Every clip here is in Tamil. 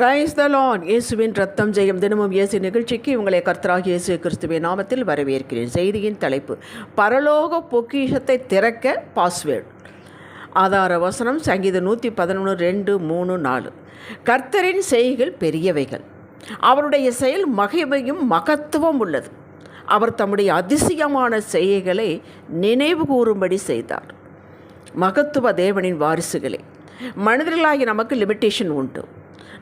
கிரைஸ் த லான் இயேசுவின் ரத்தம் ஜெயம். தினமும் இயேசு நிகழ்ச்சிக்கு உங்களை கர்த்தராக இயேசு கிறிஸ்துவின் நாமத்தில் வரவேற்கிறேன். செய்தியின் தலைப்பு பரலோக பொக்கிஷத்தை திறக்க பாஸ்வேர்டு ஆதார வசனம் சங்கீதம் நூற்றி பதினொன்று ரெண்டு மூணு நாலு. கர்த்தரின் செய்கள் பெரியவைகள். அவருடைய செயல் மகிமையும் மகத்துவம் உள்ளது. அவர் தம்முடைய அதிசயமான செய்கைகளை நினைவு கூறும்படி செய்தார். மகத்துவ தேவனின் வாரிசுகளே மனிதர்களாகி நமக்கு லிமிட்டேஷன் உண்டு.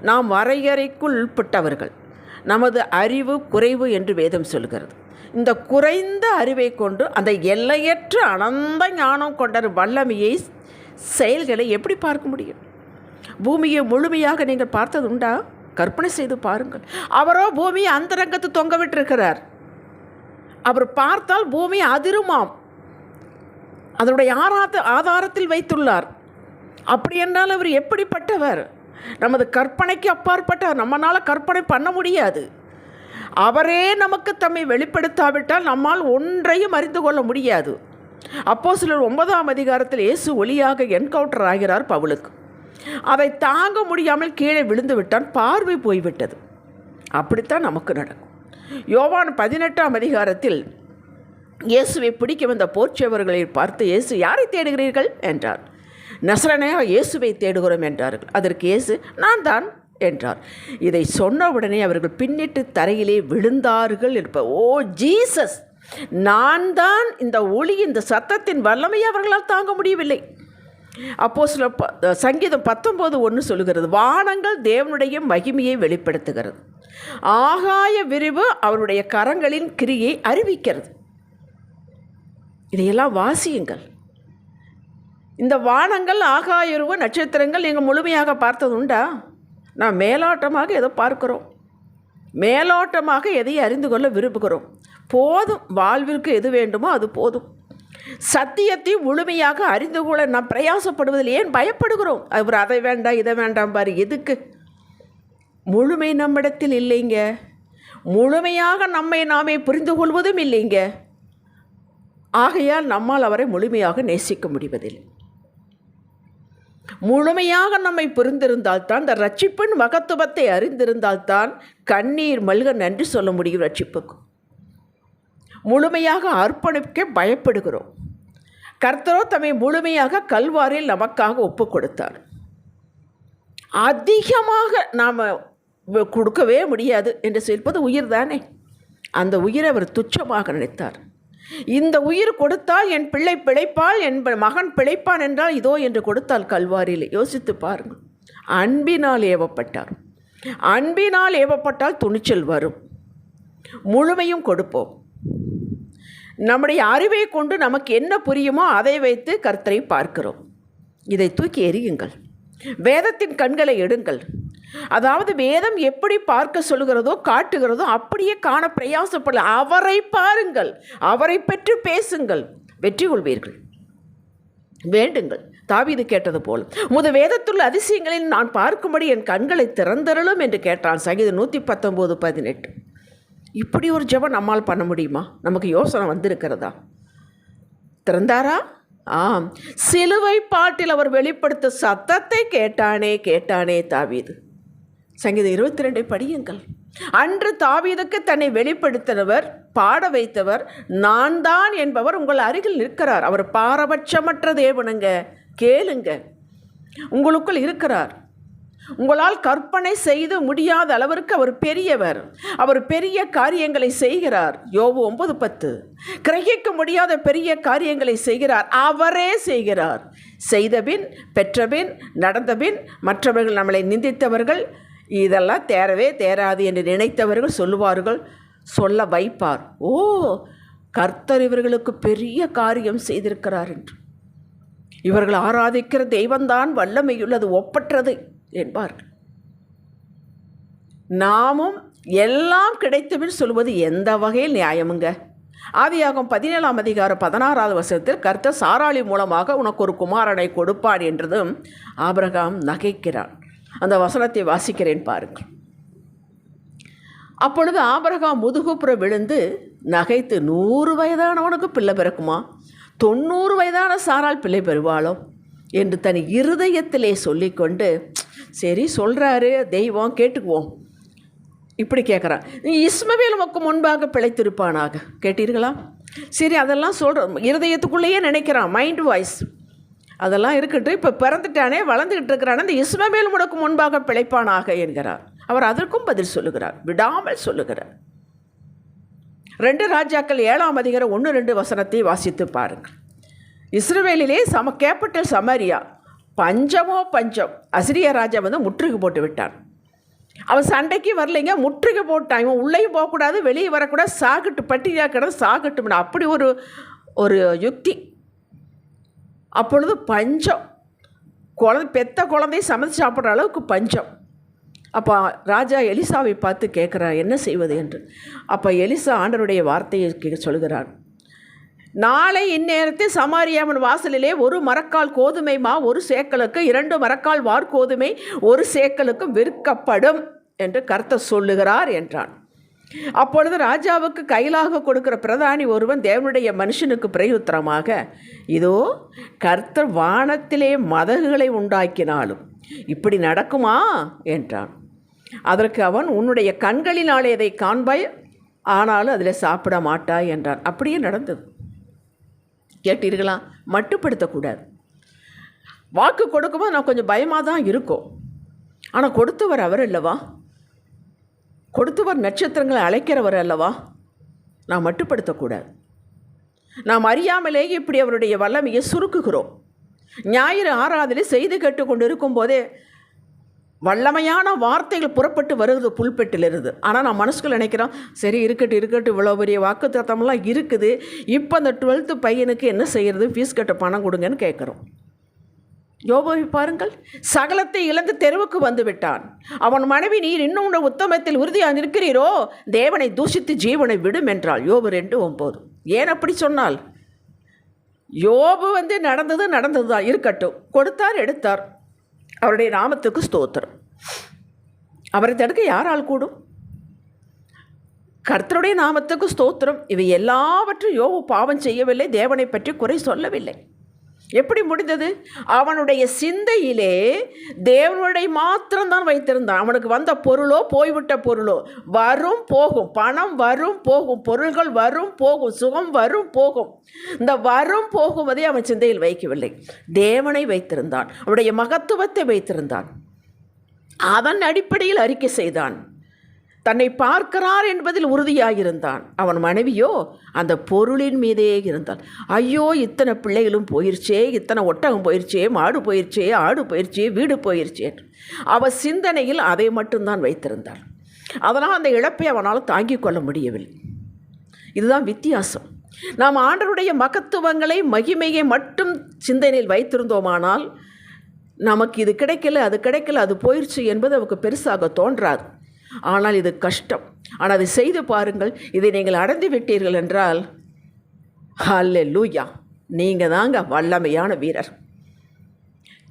நாம் வரையறைக்குள் உட்பட்டவர்கள் நமது அறிவு குறைவு என்று வேதம் சொல்கிறது. இந்த குறைந்த அறிவை கொண்டு அந்த எல்லையற்ற அனந்த ஞானம் கொண்ட வல்லமையை செயல்களை எப்படி பார்க்க முடியும்? பூமியை முழுமையாக நீங்கள் பார்த்தது உண்டா கற்பனை செய்து பாருங்கள். அவரோ பூமியை அந்தரங்கத்து தொங்க விட்டிருக்கிறார் அவர் பார்த்தால் பூமி அதிருமாம். அதனுடைய ஆராத ஆதாரத்தில் வைத்துள்ளார். அப்படி என்றால் அவர் எப்படிப்பட்டவர்? நமது கற்பனைக்கு அப்பாற்பட்ட நம்மளால் கற்பனை பண்ண முடியாது. அவரே நமக்கு தம்மை வெளிப்படுத்தாவிட்டால் நம்மால் ஒன்றையும் அறிந்து கொள்ள முடியாது. அப்போ சிலர் ஒன்பதாம் அதிகாரத்தில் இயேசு ஒளியாக என்கவுண்டர் ஆகிறார் பவுலுக்கு. அதை தாங்க முடியாமல் கீழே விழுந்து விட்டான் பார்வை போய்விட்டது. அப்படித்தான் நமக்கு நடக்கும். யோவான் பதினெட்டாம் அதிகாரத்தில் இயேசுவை பிடிக்க வந்த போர்ச்சவர்களை பார்த்து இயேசு யாரை தேடுகிறீர்கள்? என்றார். நசரனையாக இயேசுவை தேடுகிறோம் என்றார்கள். அதற்கு இயேசு நான் தான் என்றார். இதை சொன்ன உடனே அவர்கள் பின்னிட்டு தரையிலே விழுந்தார்கள் இருப்ப ஓ ஜீசஸ்! நான் தான் இந்த ஒளி இந்த சத்தத்தின் வல்லமையை அவர்களால் தாங்க முடியவில்லை. அப்போ சில ப சங்கீதம் பத்தொம்போது ஒன்று சொல்லுகிறது. வானங்கள் தேவனுடைய மகிமையை வெளிப்படுத்துகிறது. ஆகாய விரிவு அவருடைய கரங்களின் கிரியை அறிவிக்கிறது. இதையெல்லாம் வாசியுங்கள். இந்த வானங்கள் ஆகாயுருவ நட்சத்திரங்கள் நீங்கள் முழுமையாக பார்த்தது உண்டா? நான் மேலோட்டமாக ஏதோ பார்க்குறோம். மேலோட்டமாக எதையும் அறிந்து கொள்ள விரும்புகிறோம். போதும். வாழ்விற்கு எது வேண்டுமோ அது போதும். சத்தியத்தை முழுமையாக அறிந்து கொள்ள நாம் பிரயாசப்படுவதில் ஏன் பயப்படுகிறோம்? அவர் அதை வேண்டாம் இதை வேண்டாம் பாரு எதுக்கு? முழுமை நம்மிடத்தில் இல்லைங்க. முழுமையாக நம்மை நாமே புரிந்து கொள்வதும் இல்லைங்க. ஆகையால் நம்மால் அவரை முழுமையாக நேசிக்க முடிவதில்லை. முழுமையாக நம்மை புரிந்திருந்தால்தான் இந்த ரட்சிப்பின் மகத்துவத்தை அறிந்திருந்தால்தான் கண்ணீர் மல்க நன்றி சொல்ல முடியும் ரட்சிப்புக்கு. முழுமையாக அர்ப்பணிக்க பயப்படுகிறோம். கர்த்தரோ தம்மை முழுமையாக கல்வாரில் நமக்காக ஒப்பு கொடுத்தார் அதிகமாக நாம் கொடுக்கவே முடியாது என்று சொல்வது உயிர் தானே அந்த உயிரை அவர் துச்சமாக நினைத்தார். இந்த உயிர் கொடுத்தால் என் பிள்ளை பிழைப்பால் என் மகன் பிழைப்பான் என்றால் இதோ என்று கொடுத்தால் கல்வாரியில் யோசித்து பாருங்கள். அன்பினால் ஏவப்பட்டார். அன்பினால் ஏவப்பட்டால் துணிச்சல் வரும். முழுமையும் கொடுப்போம். நம்முடைய அறிவை கொண்டு நமக்கு என்ன புரியுமோ அதை வைத்து கர்த்தரை பார்க்கிறோம். இதை தூக்கி எறியுங்கள். வேதத்தின் கண்களை எடுங்கள். அதாவது வேதம் எப்படி பார்க்க சொல்கிறதோ காட்டுகிறதோ அப்படியே காண பிரயாசப்படல. அவரை பாருங்கள். அவரை பெற்று பேசுங்கள். வெற்றி கொள்வீர்கள். வேண்டுங்கள். தாவிது கேட்டது போல் முத வேதத்துள்ள அதிசயங்களில் நான் பார்க்கும்படி என் கண்களை திறந்தரலும் என்று கேட்டான். சங்கீதம் நூற்றி பத்தொம்போது பதினெட்டு. இப்படி ஒரு ஜபம் நம்மால் பண்ண முடியுமா? நமக்கு யோசனை வந்திருக்கிறதா? திறந்தாரா? ஆம். சிலுவை பாட்டில் அவர் வெளிப்படுத்த சத்தத்தை கேட்டானே கேட்டானே தாவீது. சங்கீதம் இருபத்தி ரெண்டை படியுங்கள். அன்று தாவீதுக்கு தன்னை வெளிப்படுத்தினவர் பாட வைத்தவர் நான் தான் என்பவர் உங்கள் அருகில் நிற்கிறார். அவர் பாரபட்சமற்ற தேவனுங்க. கேளுங்க. உங்களுக்குள் இருக்கிறார். உங்களால் கற்பனை செய்து முடியாத அளவிற்கு அவர் பெரியவர். அவர் பெரிய காரியங்களை செய்கிறார். யோபு ஒன்பது பத்து. கிரகிக்க முடியாத பெரிய காரியங்களை செய்கிறார். அவரே செய்கிறார். செய்தபின் பெற்றபின் நடந்தபின் மற்றவர்கள் நம்மளை நிந்தித்தவர்கள் இதெல்லாம் தேரவே தேராது என்று நினைத்தவர்கள் சொல்லுவார்கள் சொல்ல வைப்பார். ஓ கர்த்தர் இவர்களுக்கு பெரிய காரியம் செய்திருக்கிறார் என்று. இவர்கள் ஆராதிக்கிற தெய்வம்தான் வல்லமையுள்ளது ஒப்பற்றது என்பார்கள். நாமும் எல்லாம் கிடைத்தபின் சொல்வது எந்த வகையில் நியாயமுங்க? ஆதியாகும் பதினேழாம் அதிகாரம் பதினாறாவது வருஷத்தில் கர்த்தர் சாராளி மூலமாக உனக்கு ஒரு குமாரனை கொடுப்பான் என்றதும் ஆபிரகாம் நகைக்கிறான். அந்த வசனத்தை வாசிக்கிறேன் பாருங்கள். அப்பொழுது ஆபரகாம் முதுகுப்புற விழுந்து நகைத்து நூறு வயதானவனுக்கு பிள்ளை பிறக்குமா? தொண்ணூறு வயதான சாரால் பிள்ளை பெறுவாளோ? என்று தன் இருதயத்திலே சொல்லிக்கொண்டு சரி சொல்கிறாரு தெய்வம் கேட்டுக்குவோம். இப்படி கேட்குறான் இஸ்மவேல் உமக்கு முன்பாக பிழைத்திருப்பானாக? கேட்டீர்களா? சரி அதெல்லாம் சொல்கிறோம் இருதயத்துக்குள்ளேயே நினைக்கிறான் மைண்ட் வாய்ஸ் அதெல்லாம் இருக்கட்டும். இப்போ பிறந்துட்டானே வளர்ந்துக்கிட்டு இருக்கிறானே இந்த இஸ்மமேல் உனக்கு முன்பாக பிழைப்பானாக என்கிறார். அவர் அதற்கும் பதில் சொல்லுகிறார். விடாமல் சொல்லுகிறார். ரெண்டு ராஜாக்கள் ஏழாம் அதிகாரம் ஒன்று ரெண்டு வசனத்தை வாசித்து பாருங்கள். இஸ்ரேலிலே சம கேபிட்டல் சமரியா பஞ்சமோ பஞ்சம் அசிரிய ராஜா வந்து முற்றுகை போட்டு விட்டான். அவன் சண்டைக்கு வரலைங்க முற்றுகை போட்டான். இவன் உள்ளேயும் போகக்கூடாது வெளியே வரக்கூடாது சாகட்டு பட்டியாக கிடந்து சாகட்டும் அப்படி ஒரு ஒரு யுக்தி. அப்பொழுது பஞ்சம். குழந்தை பெத்த குழந்தையை சமைச்சு சாப்பிட்ற அளவுக்கு பஞ்சம். அப்போ ராஜா எலிசாவை பார்த்து கேட்குறார் என்ன செய்வது? என்று. அப்போ எலிசா ஆண்டருடைய வார்த்தையை கே- சொல்கிறார் நாளை இந்நேரத்தில் சமாரியாமன் வாசலிலே ஒரு மரக்கால் கோதுமை மா ஒரு சேக்கலுக்கு இரண்டு மரக்கால் வார்கோதுமை ஒரு சேக்கலுக்கு விற்கப்படும் என்று கர்த்தர் சொல்லுகிறார் என்றான். அப்பொழுது ராஜாவுக்கு கையிலாக கொடுக்கிற பிரதானி ஒருவன் தேவனுடைய மனுஷனுக்கு பிரயுத்தரமாக இதோ கர்த்தர் வானத்திலே மதகுகளை உண்டாக்கினாலும் இப்படி நடக்குமா? என்றான். அதற்கு அவன் உன்னுடைய கண்களினாலே இதை காண்பாய் ஆனாலும் அதில் சாப்பிட மாட்டாய் என்றான். அப்படியே நடந்தது. கேட்டீர்களா? மட்டுப்படுத்தக்கூடாது. வாக்கு கொடுக்கும்போது நான் கொஞ்சம் பயமாக தான் இருக்கும். ஆனால் கொடுத்தவர் அவர் அல்லவா? கொடுத்தவர் நட்சத்திரங்களை அழைக்கிறவர் அல்லவா? நான் மட்டுப்படுத்தக்கூடாது. நாம் அறியாமலேயே இப்படி அவருடைய வல்லமையை சுருக்குகிறோம். ஞாயிறு ஆராதனை செய்து கேட்டுக்கொண்டு இருக்கும்போதே வல்லமையான வார்த்தைகள் புறப்பட்டு வருது புல்பெட்டிலிருந்து. ஆனால் நான் மனசுக்குள்ள நினைக்கிறோம் சரி இருக்கட்டும் இருக்கட்டும் இவ்வளோ பெரிய வாக்கு தத்தமெல்லாம் இருக்குது. இப்போ அந்த டுவெல்த்து பையனுக்கு என்ன செய்கிறது ஃபீஸ் கட்ட பணம் கொடுங்கன்னு கேட்குறோம். யோபோவை பாருங்கள். சகலத்தை இழந்து தெருவுக்கு வந்து விட்டான் அவன் மனைவி நீர் இன்னும் உத்தமத்தில் உறுதியாக நிற்கிறீரோ? தேவனை தூஷித்து ஜீவனை விடும் என்றாள் யோபு ரெண்டு ஒம்பது. ஏன் அப்படி சொன்னால்? யோபு வந்து நடந்தது நடந்தது தான் இருக்கட்டும். கொடுத்தார் எடுத்தார். அவருடைய நாமத்துக்கு ஸ்தோத்திரம். அவரை தடுக்க யாரால் கூடும்? கர்த்தருடைய நாமத்துக்கு ஸ்தோத்திரம். இவை எல்லாவற்றும் யோபு பாவம் செய்யவில்லை தேவனை பற்றி குறை சொல்லவில்லை. எப்படி முடிந்தது? அவனுடைய சிந்தையிலே தேவனுடைய மாத்திரம்தான் வைத்திருந்தான். அவனுக்கு வந்த பொருளோ போய்விட்ட பொருளோ வரும் போகும். பணம் வரும் போகும். பொருள்கள் வரும் போகும். சுகம் வரும் போகும். இந்த வரும் போகுவதை அவன் சிந்தையில் வைக்கவில்லை. தேவனை வைத்திருந்தான். அவனுடைய மகத்துவத்தை வைத்திருந்தான். அதன் அடிப்படையில் அறிக்கை செய்தான். தன்னை பார்க்கிறார் என்பதில் உறுதியாயிருந்தான். அவன் மனைவியோ அந்த பொருளின் மீதே இருந்தாள். ஐயோ இத்தனை பிள்ளைகளும் போயிருச்சே இத்தனை ஒட்டகம் போயிருச்சே மாடு போயிருச்சே ஆடு போயிருச்சே வீடு போயிருச்சே அவ சிந்தனையில் அதை மட்டும்தான் வைத்திருந்தாள். அதனால் அந்த இழப்பை அவனால் தாங்கிக் கொள்ள முடியவில்லை. இதுதான் வித்தியாசம். நாம் ஆண்டருடைய மகத்துவங்களை மகிமையை மட்டும் சிந்தனையில் வைத்திருந்தோமானால் நமக்கு இது கிடைக்கல அது கிடைக்கல அது போயிடுச்சு என்பது அவருக்கு பெருசாக தோன்றாது. ஆனால் இது கஷ்டம். ஆனால் அதை செய்து பாருங்கள் இதை நீங்கள் அடைந்து விட்டீர்கள் என்றால் ஹல்லே லூயா நீங்கள் தாங்க வல்லமையான வீரர்.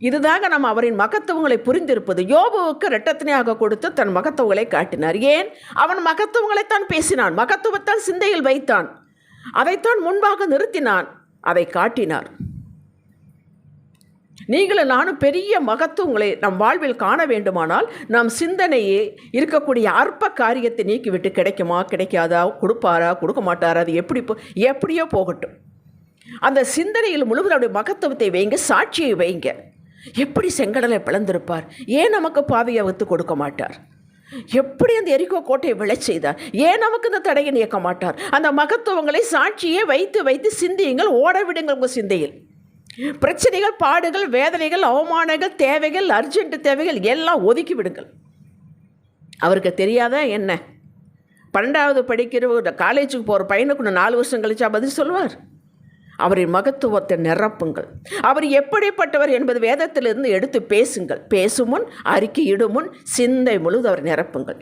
இதுதாங்க நம்ம அவரின் மகத்துவங்களை புரிந்திருப்பது. யோபுவுக்கு இரட்டத்தினையாக கொடுத்து தன் மகத்துவங்களை காட்டினார். ஏன்? அவன் மகத்துவங்களைத்தான் பேசினான். மகத்துவத்தான் சிந்தையில் வைத்தான். அதைத்தான் முன்பாக நிறுத்தினான். அதை காட்டினார். நீங்களும் நானும் பெரிய மகத்துவங்களை நம் வாழ்வில் காண வேண்டுமானால் நம் சிந்தனையே இருக்கக்கூடிய அற்ப காரியத்தை நீக்கிவிட்டு கிடைக்குமா கிடைக்காதா கொடுப்பாரா கொடுக்க மாட்டாரா அது எப்படி போ எப்படியோ போகட்டும். அந்த சிந்தனையில் முழுவதும் அவருடைய மகத்துவத்தை வைங்க சாட்சியை வைங்க. எப்படி செங்கடலை பிளந்திருப்பார்? ஏன் நமக்கு பாதையை வகுத்து கொடுக்க மாட்டார்? எப்படி அந்த எரிக்கோ கோட்டையை விளை செய்தார்? ஏன் நமக்கு இந்த தடையை நீக்க மாட்டார்? அந்த மகத்துவங்களை சாட்சியே வைத்து வைத்து சிந்தியுங்கள் ஓட விடுங்கள் உங்கள் சிந்தையில். பிரச்சனைகள் பாடுகள் வேதனைகள் அவமானங்கள் தேவைகள் அர்ஜென்ட் தேவைகள் எல்லாம் ஒதுக்கி விடுங்கள் அவருக்கு தெரியாத என்ன? பன்னெண்டாவது படிக்கிற ஒரு காலேஜுக்கு போகிற பையனுக்கு இன்னும் நாலு வருஷம் கழிச்சா பதில் சொல்வார் அவரின் மகத்துவத்தை நிரப்புங்கள். அவர் எப்படிப்பட்டவர் என்பது வேதத்திலிருந்து எடுத்து பேசுங்கள். பேசும் முன் அறிக்கையிடும் முன் சிந்தை முழுது அவர் நிரப்புங்கள்.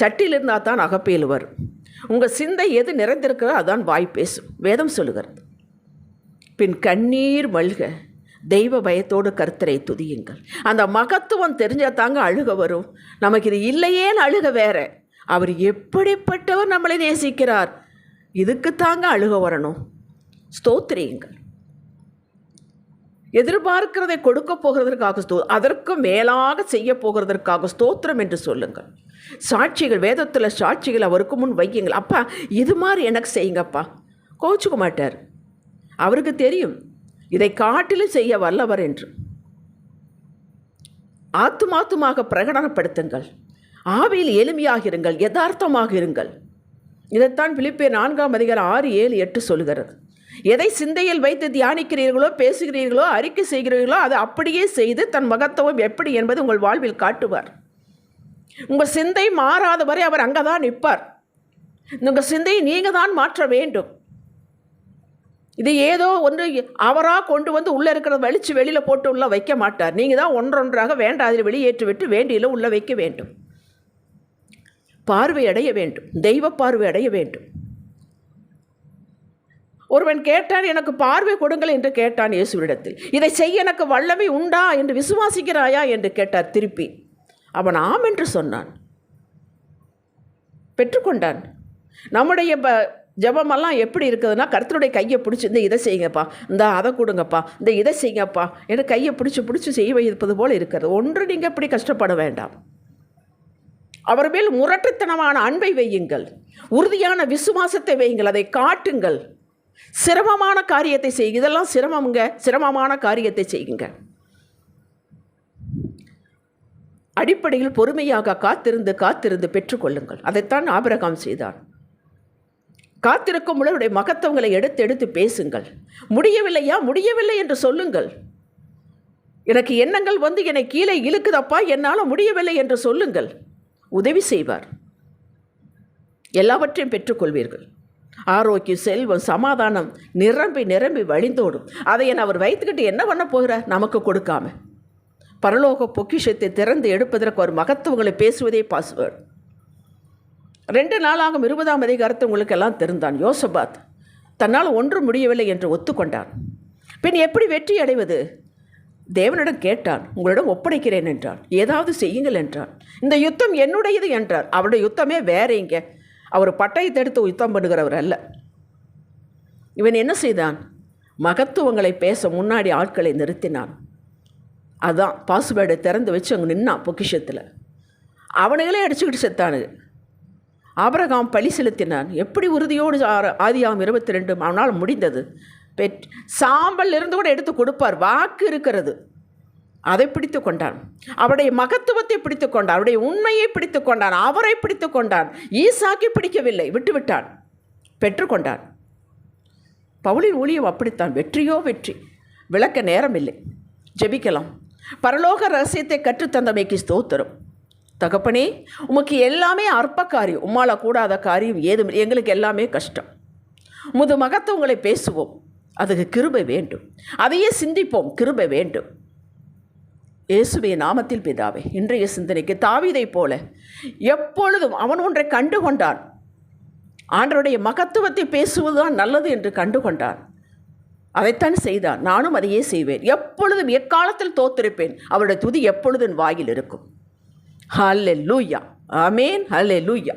சட்டியில் இருந்தால் தான் அகப்பையில் வரும் உங்கள் சிந்தை எது நிறைந்திருக்கிறோ அதான் வாய் பேசும். வேதம் சொல்லுகிறது. பின் கண்ணீர் மல்க தெய்வ பயத்தோடு கர்த்தரை துதியுங்கள். அந்த மகத்துவம் தெரிஞ்சால் தாங்க அழுக வரும். நமக்கு இது இல்லையேன்னு அழுக வேற. அவர் எப்படிப்பட்டவர் நம்மளை நேசிக்கிறார்? இதுக்கு தாங்க அழுக வரணும். ஸ்தோத்திரியுங்கள். எதிர்பார்க்கிறதை கொடுக்க போகிறதற்காக ஸ்தோ அதற்கும் மேலாக செய்ய போகிறதற்காக ஸ்தோத்திரம் என்று சொல்லுங்கள். சாட்சிகள் வேதத்தில் சாட்சிகள் அவருக்கு முன் வையுங்கள். அப்பா இது மாதிரி எனக்கு செய்யுங்கப்பா. கோச்சுக்க மாட்டார். அவருக்கு தெரியும் இதை காட்டிலும் செய்ய வல்லவர் என்று. ஆத்துமாத்துமாக பிரகடனப்படுத்துங்கள். ஆவியில் எளிமையாக இருங்கள் யதார்த்தமாக இருங்கள். இதைத்தான் பிலிப்பே நான்காம் அதிகாரம் ஆறு ஏழு எட்டு சொல்கிறது எதை சிந்தையில் வைத்து தியானிக்கிறீர்களோ பேசுகிறீர்களோ அறிக்கை செய்கிறீர்களோ அதை அப்படியே செய்து தன் மகத்துவம் எப்படி என்பது உங்கள் வாழ்வில் காட்டுவார். உங்கள் சிந்தை மாறாத வரை அவர் அங்கே தான் நிற்பார். உங்கள் சிந்தையை நீங்கள் தான் மாற்ற வேண்டும். இது ஏதோ ஒன்று அவராக கொண்டு வந்து உள்ளே இருக்கிறத வலிச்சு வெளியில் போட்டு உள்ளே வைக்க மாட்டார். நீங்கள் தான் ஒன்றொன்றாக வேண்டாதில் வெளியேற்றி விட்டு வேண்டியில் உள்ளே வைக்க வேண்டும். பார்வை அடைய வேண்டும். தெய்வ பார்வை அடைய வேண்டும். ஒருவன் கேட்டான் எனக்கு பார்வை கொடுங்கள் என்று கேட்டான் இயேசுவிடத்தில் இதை செய்ய எனக்கு வல்லமை உண்டா என்று விசுவாசிக்கிறாயா? என்று கேட்டார் திருப்பி. அவன் ஆம் என்று சொன்னான். பெற்றுக்கொண்டான். நம்முடைய ப ஜபமெல்லாம் எப்படி இருக்குதுன்னா கருத்தருடைய கையை பிடிச்சி இந்த இதை செய்யுங்கப்பா இந்த அதை கொடுங்கப்பா இந்த இதை செய்யுங்கப்பா. என்று கையை பிடிச்சி பிடிச்சி செய்ய வைப்பது போல் இருக்கிறது. ஒன்று நீங்கள் இப்படி கஷ்டப்பட வேண்டாம். அவர் மேல் முரட்டுத்தனமான அன்பை வையுங்கள். உறுதியான விசுவாசத்தை வையுங்கள். அதை காட்டுங்கள். சிரமமான காரியத்தை செய்யுங்க. இதெல்லாம் சிரமமுங்க. சிரமமான காரியத்தை செய்யுங்க. அடிப்படையில் பொறுமையாக காத்திருந்து காத்திருந்து பெற்றுக்கொள்ளுங்கள். அதைத்தான் ஆபிரகாம் செய்தான் காத்திருக்கும் உங்களுடைய மகத்துவங்களை எடுத்து எடுத்து பேசுங்கள். முடியவில்லையா? முடியவில்லை என்று சொல்லுங்கள். எனக்கு எண்ணங்கள் வந்து என்னை கீழே இழுக்குதப்பா? என்னால் முடியவில்லை என்று சொல்லுங்கள். உதவி செய்வார். எல்லாவற்றையும் பெற்றுக்கொள்வீர்கள். ஆரோக்கியம் செல்வம் சமாதானம் நிரம்பி நிரம்பி வழிந்தோடும். அதை என் அவர் வைத்துக்கிட்டு என்ன பண்ண போகிறார்? நமக்கு கொடுக்காம. பரலோக பொக்கிஷத்தை திறந்து எடுப்பதற்கு ஒரு மகத்துவங்களை பேசுவதே பாஸ்வேர்டு. ரெண்டு நாளாகும் இருபதாம் அதிகாரத்தை உங்களுக்கெல்லாம் தெரிந்தான். யோசபாத் தன்னால் ஒன்றும் முடியவில்லை என்று ஒத்துக்கொண்டான். பின் எப்படி வெற்றி அடைவது? தேவனிடம் கேட்டான் உங்களிடம் ஒப்படைக்கிறேன் என்றான். ஏதாவது செய்யுங்கள் என்றான். இந்த யுத்தம் என்னுடையது என்றார் அவருடைய யுத்தமே வேற இங்கே. அவர் பட்டயத்தை எடுத்து யுத்தம் பண்ணுகிறவர் அல்ல. இவன் என்ன செய்தான்? மகத்துவங்களை பேச முன்னாடி ஆட்களை நிறுத்தினான். அதான் பாஸ்வேர்டை திறந்து வச்சு அங்கே நின்னான் பொக்கிஷத்தில். அவனுங்களே அடிச்சுக்கிட்டு செத்தானுங்க. ஆபரகாம் பழி செலுத்தினான். எப்படி உறுதியோடு ஆதியாம் இருபத்தி ரெண்டு அவனால் முடிந்தது? பெற் சாம்பல் இருந்து கூட எடுத்து கொடுப்பார். வாக்கு இருக்கிறது. அதை பிடித்து கொண்டான். அவருடைய மகத்துவத்தை பிடித்து கொண்டான். அவருடைய உண்மையை பிடித்து கொண்டான். அவரை பிடித்து கொண்டான். ஈசாக்கி பிடிக்கவில்லை. விட்டுவிட்டான். பெற்றுக்கொண்டான். பவுலின் ஊழியம் அப்படித்தான். வெற்றியோ வெற்றி. விளக்க நேரமில்லை. ஜெபிக்கலாம். பரலோக ரகசியத்தை கற்றுத்தந்தமைக்கு ஸ்தோத்திரம். தகப்பனே உமக்கு எல்லாமே அற்ப காரியம் உம்மால கூடாத காரியம் ஏதும் எங்களுக்கு எல்லாமே கஷ்டம். முது மகத்துவங்களை பேசுவோம். அதுக்கு கிருபை வேண்டும். அதையே சிந்திப்போம். கிருபை வேண்டும். இயேசுவே நாமத்தில் பிதாவே இன்றைய சிந்தனைக்கு தாவிதை போல எப்பொழுதும் அவன் ஒன்றை கண்டு கொண்டான் ஆண்டருடைய மகத்துவத்தை பேசுவதுதான் நல்லது என்று கண்டுகொண்டான். அதைத்தான் செய்தான். நானும் அதையே செய்வேன். எப்பொழுதும் எக்காலத்தில் தோத்திருப்பேன். அவருடைய துதி எப்பொழுதும் வாயில் இருக்கும். ஹல்லே லூயா ஆமேன் ஹல்லே லூயா